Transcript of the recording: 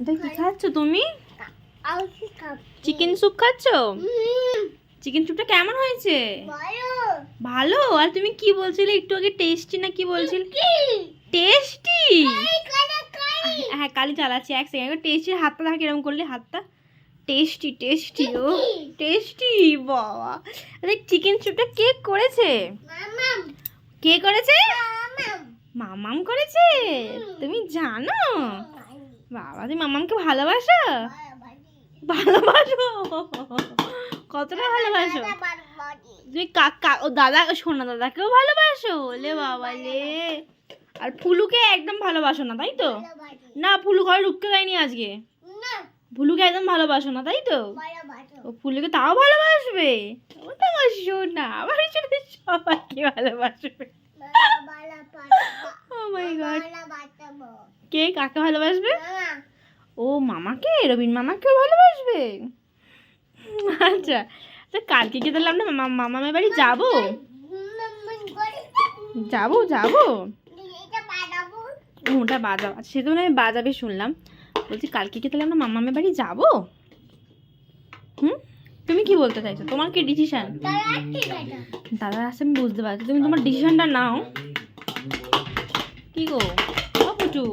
এটা কি খাচ্ছ তুমি? চিকেন স্যুপ খাচ্ছ? চিকেন স্যুপটা কেমন হয়েছে? ভালো? আর তুমি কি বলছিলে? একটু আগে টেস্টি না কি বলছিলে? টেস্টি হ্যাঁ কালি চালাচ্ছি এক সেকেন্ড টেস্টি হাতটা থাকে এরকম করলে হাতটা। টেস্টি টেস্টি ও। টেস্টি বাবা। আরে চিকেন স্যুপটা কে করেছে? কে করেছে? মামাম করেছে? তুমি জানো? বাবা তুমি মামামকে ভালোবাসো? ভালোবাসো? কতটা ভালোবাসো? তুমি কাকা ও দাদা ও সোনা দাদাকেও ভালোবাসো? লে বাবা লে। আর ফুলুকে একদম ভালোবাসো না তাই তো? না ফুলু ঘরে ঢুকতে দেয়নি আজকে। ফুলুকে একদম ভালোবাসো না তাই তো? ও ফুলুকে তাও ভালোবাসবে? ওটা আমার সোনা আমার সাথে সবাইকে ভালোবাসবে। ও মাই গড কে কাকে ভালোবাসবে? ও মামাকে? রবীন মামাকেও ভালোবাসবে? আচ্ছা আচ্ছা কালকে কি তাহলে আমরা মামা বাড়ি যাব? যাব যাব। ওটা বাজাও। আচ্ছা তো আমি বাজাবে শুনলাম। বলছি, কালকে কি তাহলে আমরা মামামের বাড়ি যাব? হুম? তুমি কি বলতে চাইছো? তোমার কি ডিসিশন দাদা আসে, আমি বুঝতে পারছি। তুমি তোমার ডিসিশনটা নাও। কি গো? পুচু